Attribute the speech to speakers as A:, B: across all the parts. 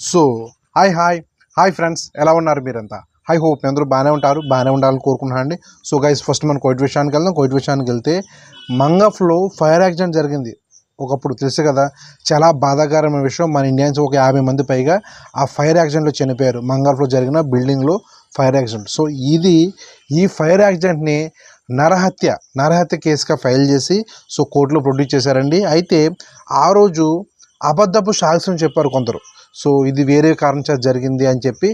A: So hi hi hi friends ఎలా ఉన్నారు మీరంతా? హై హోప్ మీ అందరూ బాగానే ఉంటారు బాగానే ఉండాలని కోరుకుంటున్నాను అండి సో గైస్ ఫస్ట్ మనం కోయిట్ విషయానికి వెళ్దాం. కోయిట్ విషయానికి వెళ్తే మంగఫ్లో ఫైర్ యాక్సిడెంట్ జరిగింది. ఒకప్పుడు తెలుసు కదా చాలా బాధాకరమైన విషయం. మన ఇండియన్స్ ఒక యాభై మంది పైగా ఆ ఫైర్ యాక్సిడెంట్లో చనిపోయారు. మంగఫ్లో జరిగిన బిల్డింగ్లో ఫైర్ యాక్సిడెంట్. సో ఇది ఈ ఫైర్ యాక్సిడెంట్ని నరహత్య నరహత్య కేసుగా ఫైల్ చేసి సో కోర్టులో ప్రొడ్యూస్ చేశారండి. అయితే ఆ రోజు అబద్ధపు సాక్ష్యం చెప్పారు కొందరు. సో ఇది వేరే కారణం చేత జరిగింది అని చెప్పి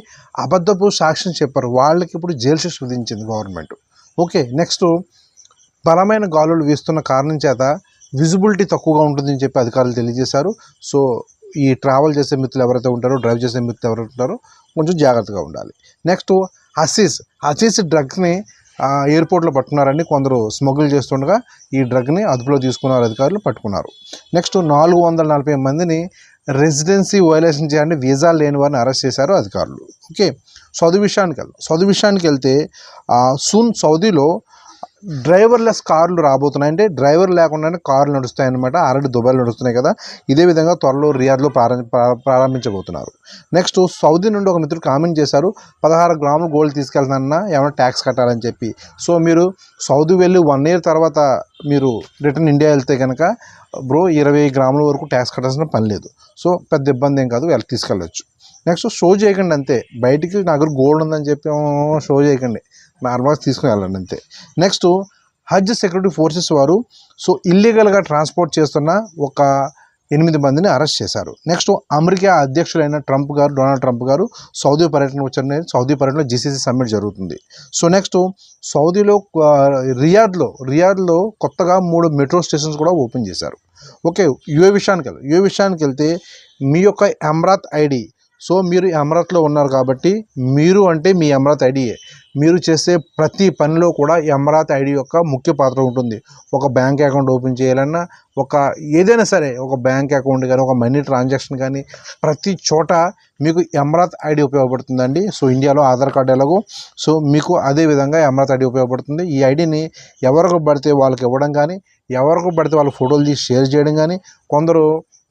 A: అబద్ధపు సాక్ష్యం చెప్పారు. వాళ్ళకి ఇప్పుడు జైలు శిక్ష విధించింది గవర్నమెంట్. ఓకే నెక్స్ట్ బలమైన గాలులు వీస్తున్న కారణం చేత విజిబిలిటీ తక్కువగా ఉంటుందని చెప్పి అధికారులు తెలియజేశారు. సో ఈ ట్రావెల్ చేసే మిత్రులు ఎవరైతే ఉంటారో డ్రైవ్ చేసే మిత్రులు ఎవరైతే ఉంటారో కొంచెం జాగ్రత్తగా ఉండాలి. నెక్స్ట్ హసీస్ హసీస్ డ్రగ్స్ని ఎయిర్పోర్ట్లో పట్టుకున్నారని కొందరు స్మగుల్ చేస్తుండగా ఈ డ్రగ్ని అదుపులో తీసుకున్నారు అధికారులు పట్టుకున్నారు. నెక్స్ట్ నాలుగు వందల నలభై మందిని రెసిడెన్సీ వైలేషన్ చేయండి వీసా లేని వారిని అరెస్ట్ చేశారు అధికారులు. ఓకే? సౌదీ విషయానికి వెళ్దాం. సౌదీ విషయానికి వెళ్తే సున్ సూన్ సౌదీలో డ్రైవర్లెస్ కార్లు రాబోతున్నాయి. అంటే డ్రైవర్ లేకుండానే కార్లు నడుస్తాయి అనమాట ఆల్రెడీ దుబాయ్లో నడుస్తున్నాయి కదా. ఇదే విధంగా త్వరలో రియాద్లో ప్రారంభ ప్రారంభించబోతున్నారు. నెక్స్ట్ సౌదీ నుండి ఒక మిత్రుడు కామెంట్ చేశారు. పదహారు గ్రాములు గోల్డ్ తీసుకెళ్తానన్నా ఏమైనా ట్యాక్స్ కట్టాలని చెప్పి. సో మీరు సౌదీ వెళ్ళి వన్ ఇయర్ తర్వాత మీరు రిటర్న్ ఇండియా వెళ్తే కనుక బ్రో ఇరవై గ్రాముల వరకు ట్యాక్స్ కట్టాల్సిన పని లేదు. సో పెద్ద ఇబ్బంది ఏం కాదు. వెళ్ళి తీసుకెళ్ళచ్చు. నెక్స్ట్ షో చేయకండి అంతే. బయటికి నా దగ్గర గోల్డ్ ఉందని చెప్పి షో చేయకండి. నార్మల్గా తీసుకుని వెళ్ళండి అంతే. నెక్స్ట్ హజ్ సెక్యూరిటీ ఫోర్సెస్ వారు సో ఇల్లీగల్గా ట్రాన్స్పోర్ట్ చేస్తున్న ఒక ఎనిమిది మందిని అరెస్ట్ చేశారు. నెక్స్ట్ అమెరికా అధ్యక్షులైన ట్రంప్ గారు డొనాల్డ్ ట్రంప్ గారు సౌదీ పర్యటన వచ్చారని సౌదీ పర్యటనలో జీసీసీ సమ్మిట్ జరుగుతుంది. సో నెక్స్ట్ సౌదీలో రియాద్లో రియాద్లో కొత్తగా మూడు మెట్రో స్టేషన్స్ కూడా ఓపెన్ చేశారు. ఓకే యుఏ విషయానికి వెళ్ళి యుఏ విషయానికి వెళ్తే మీ యొక్క అమ్రాత్ ఐడి సో మీరు అమరాత్లో ఉన్నారు కాబట్టి మీరు అంటే మీ అమరాత్ ఐడియే మీరు చేసే ప్రతి పనిలో కూడా ఈ అమరాత్ ఐడి యొక్క ముఖ్య పాత్ర ఉంటుంది. ఒక బ్యాంక్ అకౌంట్ ఓపెన్ చేయాలన్నా ఒక ఏదైనా సరే ఒక బ్యాంక్ అకౌంట్ కానీ ఒక మనీ ట్రాన్సాక్షన్ కానీ ప్రతి చోట మీకు అమరాత్ ఐడి ఉపయోగపడుతుందండి. సో ఇండియాలో ఆధార్ కార్డు ఎలాగో సో మీకు అదే విధంగా అమరాత్ ఐడి ఉపయోగపడుతుంది. ఈ ఐడిని ఎవరికి పడితే వాళ్ళకి ఇవ్వడం కానీ ఎవరికి పడితే వాళ్ళ ఫోటోలు తీసి షేర్ చేయడం కానీ కొందరు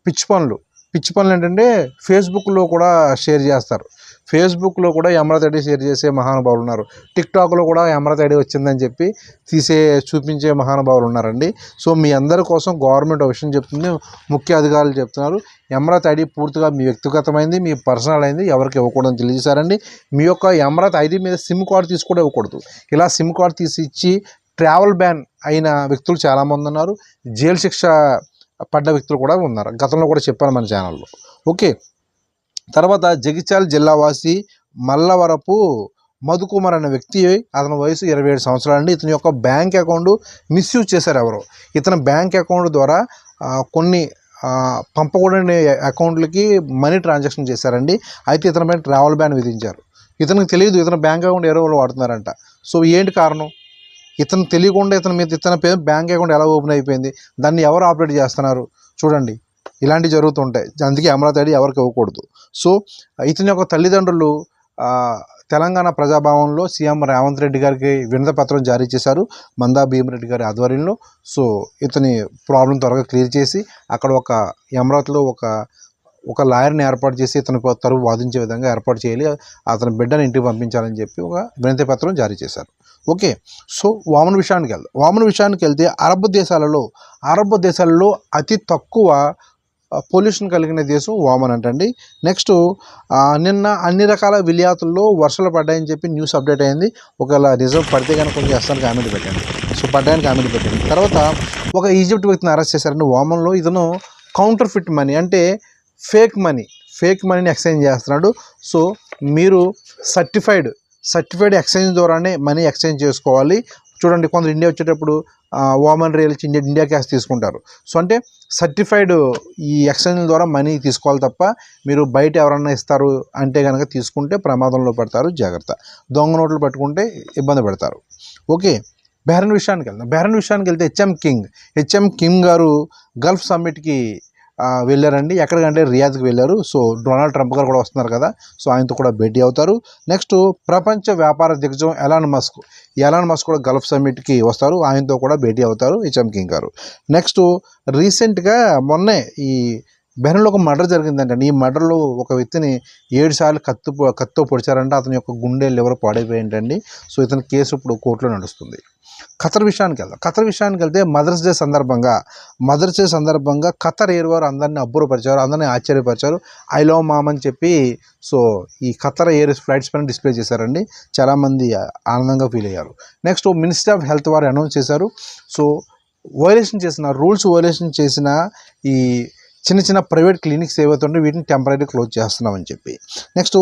A: పిచ్చి పనులు పిచ్చి పనులు ఏంటంటే ఫేస్బుక్లో కూడా షేర్ చేస్తారు. ఫేస్బుక్లో కూడా అమరావతి ఐడి షేర్ చేసే మహానుభావులు ఉన్నారు. టిక్టాక్లో కూడా అమరావతి ఐడి వచ్చిందని చెప్పి తీసే చూపించే మహానుభావులు ఉన్నారండి. సో మీ అందరి కోసం గవర్నమెంట్ ఒక విషయం చెప్తుంది. ముఖ్య అధికారులు చెప్తున్నారు. అమరావతి ఐడి పూర్తిగా మీ వ్యక్తిగతమైంది మీ పర్సనల్ అయింది ఎవరికి ఇవ్వకూడదని తెలియజేశారండి. మీ యొక్క అమరావతి ఐడి మీద సిమ్ కార్డు తీసి కూడా ఇవ్వకూడదు. ఇలా సిమ్ కార్డు తీసి ఇచ్చి ట్రావెల్ బ్యాన్ అయిన వ్యక్తులు చాలామంది ఉన్నారు. జైలు శిక్ష పడ్డ వ్యక్తులు కూడా ఉన్నారు. గతంలో కూడా చెప్పాను మన ఛానల్లో. ఓకే. తర్వాత జగిత్యాల జిల్లావాసి మల్లవరపు మధుకుమార్ అనే వ్యక్తి అతని వయసు ఇరవై ఏడు సంవత్సరాలండి ఇతని యొక్క బ్యాంక్ అకౌంట్ మిస్యూజ్ చేశారు ఎవరు. ఇతని బ్యాంక్ అకౌంట్ ద్వారా కొన్ని పంపకూడని అకౌంట్లకి మనీ ట్రాన్సాక్షన్ చేశారండి. అయితే ఇతని పైన ట్రావెల్ బ్యాన్ విధించారు. ఇతనికి తెలియదు ఇతని బ్యాంక్ అకౌంట్ ఎవరో వాళ్ళు వాడుతున్నారంట. సో ఏంటి కారణం? ఇతను తెలియకుండా ఇతని మీద ఇతని పేరు బ్యాంక్ అకౌంట్ ఎలా ఓపెన్ అయిపోయింది దాన్ని ఎవరు ఆపరేట్ చేస్తున్నారు చూడండి. ఇలాంటివి జరుగుతుంటాయి. అందుకే అమరావతి ఐడి ఎవరికి ఇవ్వకూడదు. సో ఇతని యొక్క తల్లిదండ్రులు తెలంగాణ ప్రజాభవన్లో సీఎం రేవంత్ రెడ్డి గారికి వినతపత్రం జారీ చేశారు మందా భీమరెడ్డి గారి ఆధ్వర్యంలో. సో ఇతని ప్రాబ్లం త్వరగా క్లియర్ చేసి అక్కడ ఒక అమరావతిలో ఒక ఒక లాయర్ని ఏర్పాటు చేసి ఇతను తరపు వాదించే విధంగా ఏర్పాటు చేయాలి. అతని బిడ్డను ఇంటికి పంపించాలని చెప్పి ఒక వినతి పత్రం జారీ చేశారు. ఓకే. సో వామన విషయానికి వెళ్దాం. వామన విషయానికి వెళ్తే అరబ్ దేశాలలో అరబ్ దేశాలలో అతి తక్కువ పొల్యూషన్ కలిగిన దేశం వామన్ అంటండి. నెక్స్ట్ నిన్న అన్ని రకాల విలియాతుల్లో వర్షాలు పడ్డాయని చెప్పి న్యూస్ అప్డేట్ అయింది. ఒకవేళ రిజర్వ్ పడితే కనుక కొంచెం చేస్తాను కామెంట్ పెట్టండి. సో పడ్డానికి కామెంట్ పెట్టండి. తర్వాత ఒక ఈజిప్ట్ వ్యక్తిని అరెస్ట్ చేశారండి వామన్లో. ఇతను కౌంటర్ ఫిట్ మనీ అంటే ఫేక్ మనీ ఫేక్ మనీని ఎక్స్చేంజ్ చేస్తున్నాడు. సో మీరు సర్టిఫైడ్ సర్టిఫైడ్ ఎక్స్చేంజ్ ద్వారానే మనీ ఎక్స్చేంజ్ చేసుకోవాలి. చూడండి కొందరు ఇండియా వచ్చేటప్పుడు Oman rial India India cash తీసుకుంటారు. సో అంటే సర్టిఫైడ్ ఈ ఎక్స్చేంజ్ ద్వారా మనీ తీసుకోవాలి తప్ప మీరు బయట ఎవరన్నా ఇస్తారు అంటే కనుక తీసుకుంటే ప్రమాదంలో పడతారు జాగ్రత్త. దొంగ నోట్లు పట్టుకుంటే ఇబ్బంది పెడతారు. ఓకే బెహరన్ విషయానికి వెళ్దాం. బెహరన్ విషయానికి వెళ్తే హెచ్ఎం కింగ్ హెచ్ఎం కింగ్ గారు గల్ఫ్ సమ్మిట్కి వెళ్ళారండి. ఎక్కడికంటే రియాద్కి వెళ్ళారు. సో డొనాల్డ్ ట్రంప్ గారు కూడా వస్తున్నారు కదా. సో ఆయనతో కూడా భేటీ అవుతారు. నెక్స్ట్ ప్రపంచ వ్యాపార దిగ్గజం ఎలాన్ మస్క్. ఎలాన్ మస్క్ కూడా గల్ఫ్ సమ్మిట్కి వస్తారు. ఆయనతో కూడా భేటీ అవుతారు హెచ్ఎం కింగ్ గారు. నెక్స్ట్ రీసెంట్గా మొన్నే ఈ బెహ్రెన్లో ఒక మర్డర్ జరిగిందంటే ఈ మర్డర్లో ఒక వ్యక్తిని ఏడు సార్లు కత్తు కత్తో పొడిచారంటే. అతని యొక్క గుండె లివర్ పాడైపోయిందండి. సో ఇతని కేసు ఇప్పుడు కోర్టులో నడుస్తుంది. ఖతర్ విషయానికి వెళ్దాం. ఖతర్ విషయానికి వెళ్తే మదర్స్ డే సందర్భంగా మదర్స్ డే సందర్భంగా ఖతర్ ఎయిర్ వారు అందరినీ అబ్బురపరిచారు అందరినీ ఆశ్చర్యపరిచారు. ఐ లవ్ మామ్ అని చెప్పి సో ఈ ఖతర్ ఎయిర్ ఫ్లైట్స్ పైన డిస్ప్లే చేశారండి. చాలామంది ఆనందంగా ఫీల్ అయ్యారు. నెక్స్ట్ మినిస్ట్రీ ఆఫ్ హెల్త్ వారు అనౌన్స్ చేశారు. సో వయోలేషన్ చేసిన రూల్స్ వయోలేషన్ చేసిన ఈ చిన్న చిన్న ప్రైవేట్ క్లినిక్స్ ఏవైతే వీటిని టెంపరీ క్లోజ్ చేస్తున్నామని చెప్పి. నెక్స్ట్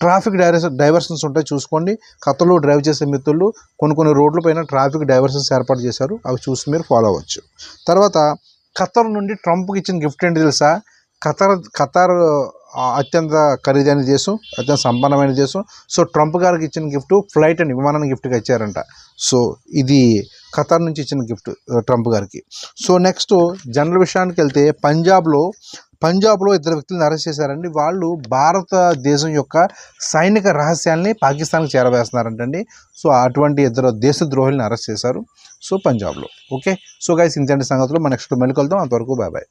A: ట్రాఫిక్ డైవర్స్ డైవర్షన్స్ ఉంటాయి చూసుకోండి. కథలో డ్రైవ్ చేసే మిత్రులు కొన్ని కొన్ని రోడ్ల పైన ట్రాఫిక్ డైవర్షన్స్ ఏర్పాటు చేశారు. అవి చూసి మీరు ఫాలో అవ్వచ్చు. తర్వాత ఖతర్ నుండి ట్రంప్కి ఇచ్చిన గిఫ్ట్ ఏంటి తెలుసా? ఖతర్ ఖతర్ అత్యంత ఖరీదైన దేశం అత్యంత సంపన్నమైన దేశం సో ట్రంప్ గారికి ఇచ్చిన గిఫ్ట్ ఫ్లైట్ అని విమానాన్ని గిఫ్ట్గా ఇచ్చారంట. సో ఇది ఖతర్ నుంచి ఇచ్చిన గిఫ్ట్ ట్రంప్ గారికి. సో నెక్స్ట్ జనరల్ విషయానికి వెళ్తే పంజాబ్లో పంజాబ్లో ఇద్దరు వ్యక్తులను అరెస్ట్ చేశారండి. వాళ్ళు భారతదేశం యొక్క సైనిక రహస్యాల్ని పాకిస్తాన్కి చేరవేస్తున్నారంటండి. సో అటువంటి ఇద్దరు దేశద్రోహుల్ని అరెస్ట్ చేశారు. సో పంజాబ్లో. ఓకే? సో గైస్ ఇంతటి సంగతులు. మన నెక్స్ట్ మెలుకొల్దాం అంతవరకు బాయ్ బాయ్